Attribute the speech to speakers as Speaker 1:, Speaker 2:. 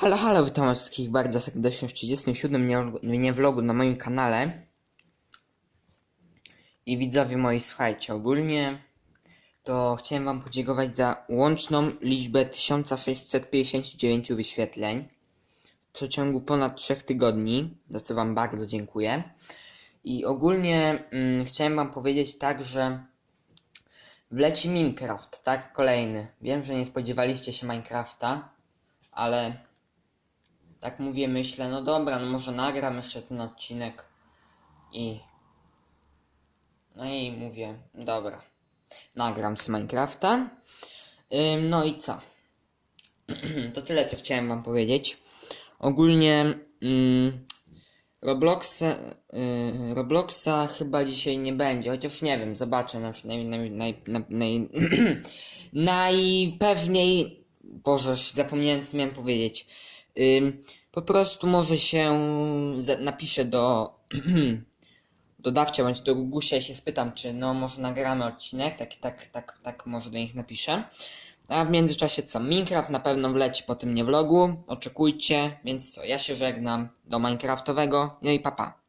Speaker 1: Halo, halo, witam wszystkich bardzo serdecznie w 37 nie- nie vlogu na moim kanale. I widzowie moi, słuchajcie, ogólnie to chciałem wam podziękować za łączną liczbę 1659 wyświetleń w przeciągu ponad 3 tygodni, za co wam bardzo dziękuję. I ogólnie mm, chciałem wam powiedzieć tak, że wleci Minecraft, tak? Kolejny. Wiem, że nie spodziewaliście się Minecrafta, ale tak mówię, myślę, no dobra, no może nagram jeszcze ten odcinek i... No i mówię, dobra, nagram z Minecrafta. Ym, no i co? to tyle, co chciałem wam powiedzieć. Ogólnie ym, Robloxa, y, Robloxa chyba dzisiaj nie będzie, chociaż nie wiem, zobaczę, na, naj, naj, naj, naj, najpewniej, Boże, zapomniałem co miałem powiedzieć. Po prostu może się napiszę do dodawcia bądź do Gugusia i się spytam, czy no może nagramy odcinek, tak, tak, tak, tak może do nich napiszę. A w międzyczasie co? Minecraft na pewno wleci po tym nie vlogu, oczekujcie, więc co, ja się żegnam do Minecraftowego, no i papa.